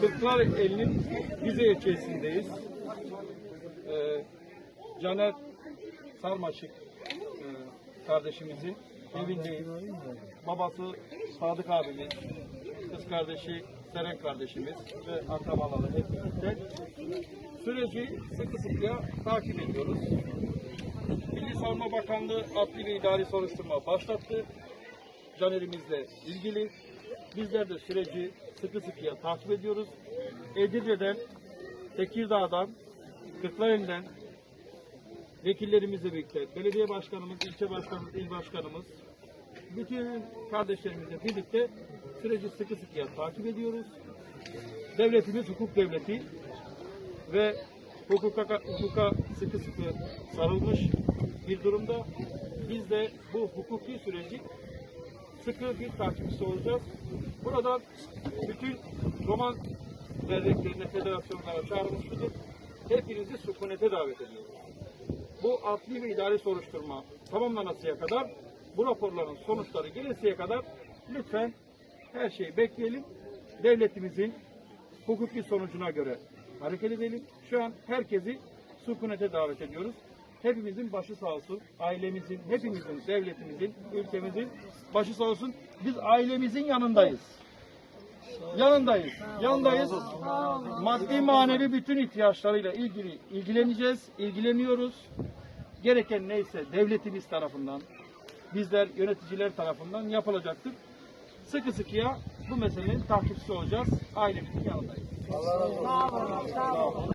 Kırklar elinin Rize ilçesindeyiz. Ee, Caner Sarmaşık e, kardeşimizin evindeyiz. Babası Sadık abimiz, kız kardeşi Seren kardeşimiz ve akrabaları hep birlikte süreci sıkı sıkıya takip ediyoruz. Milli Savunma Bakanlığı adli ve idari soruşturma başlattı. Caner'imizle ilgili. Bizler de süreci sıkı sıkıya takip ediyoruz. Edirne'den, Tekirdağ'dan, Kırklareli'nden vekillerimizle birlikte, belediye başkanımız, ilçe başkanımız, il başkanımız, bütün kardeşlerimizle birlikte süreci sıkı sıkıya takip ediyoruz. Devletimiz hukuk devleti ve hukuka, hukuka sıkı sıkı sarılmış bir durumda. Biz de bu hukuki süreci sıkı bir takipçisi olacağız. Buradan bütün roman derneklerine, federasyonlara çağrılmıştır. Hepinizi sükunete davet ediyoruz. Bu adli ve idari soruşturma tamamlanasıya kadar, bu raporların sonuçları gelesiye kadar lütfen her şeyi bekleyelim. Devletimizin hukuki sonucuna göre hareket edelim. Şu an herkesi sükunete davet ediyoruz. Hepimizin başı sağ olsun. Ailemizin, hepimizin, devletimizin, ülkemizin başı sağ olsun. Biz ailemizin yanındayız. Yanındayız. Yanındayız. Maddi manevi bütün ihtiyaçlarıyla ilgili ilgileneceğiz, ilgileniyoruz. Gereken neyse devletimiz tarafından, bizler yöneticiler tarafından yapılacaktır. Sıkı sıkıya bu meselenin takipçisi olacağız. Ailemizin yanındayız.